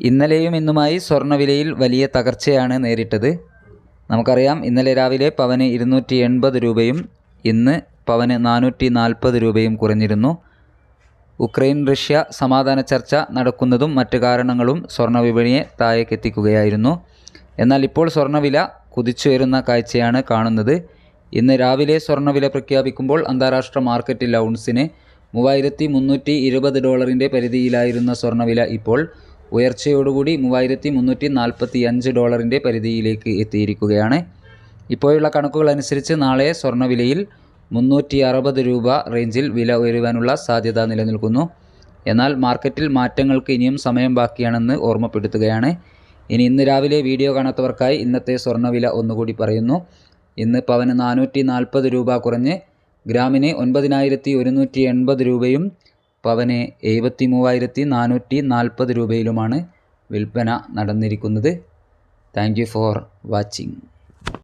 ഇന്നലെയും ഇന്നുമായി സ്വർണവിലയിൽ വലിയ തകർച്ചയാണ് നേരിട്ടത്. നമുക്കറിയാം ഇന്നലെ രാവിലെ പവന് ഇരുന്നൂറ്റി എൺപത് രൂപയും ഇന്ന് പവന് നാനൂറ്റി നാൽപ്പത് രൂപയും കുറഞ്ഞിരുന്നു. ഉക്രൈൻ റഷ്യ സമാധാന ചർച്ച നടക്കുന്നതും മറ്റ് കാരണങ്ങളും സ്വർണ താഴേക്കെത്തിക്കുകയായിരുന്നു. എന്നാൽ ഇപ്പോൾ സ്വർണവില കുതിച്ചുയരുന്ന കാഴ്ചയാണ് കാണുന്നത്. ഇന്ന് രാവിലെ സ്വർണവില പ്രഖ്യാപിക്കുമ്പോൾ അന്താരാഷ്ട്ര മാർക്കറ്റിൽ ഔൺസിന് മൂവായിരത്തി മുന്നൂറ്റി ഇരുപത് ഡോളറിന്റെ പരിധിയിലായിരുന്ന സ്വർണവില ഇപ്പോൾ ഉയർച്ചയോടുകൂടി മൂവായിരത്തി മുന്നൂറ്റി നാൽപ്പത്തി അഞ്ച് ഡോളറിന്റെ പരിധിയിലേക്ക് എത്തിയിരിക്കുകയാണ്. ഇപ്പോഴുള്ള കണക്കുകൾ അനുസരിച്ച് നാളെ സ്വർണവിലയിൽ മുന്നൂറ്റി അറുപത് രൂപ റേഞ്ചിൽ വില ഉയരുവാനുള്ള സാധ്യത നിലനിൽക്കുന്നു. എന്നാൽ മാർക്കറ്റിൽ മാറ്റങ്ങൾക്ക് ഇനിയും സമയം ബാക്കിയാണെന്ന് ഓർമ്മപ്പെടുത്തുകയാണ്. ഇനി ഇന്ന് രാവിലെ വീഡിയോ കാണാത്തവർക്കായി ഇന്നത്തെ സ്വർണവില ഒന്നുകൂടി പറയുന്നു. ഇന്ന് പവന് നാനൂറ്റി നാൽപ്പത് രൂപ കുറഞ്ഞ് ഗ്രാമിന് ഒൻപതിനായിരത്തി ഒരുന്നൂറ്റി എൺപത് രൂപയും പവന് എഴുപത്തി മൂവായിരത്തി നാനൂറ്റി നാൽപ്പത് രൂപയിലുമാണ് വിൽപ്പന നടന്നിരിക്കുന്നത്. Thank you for watching.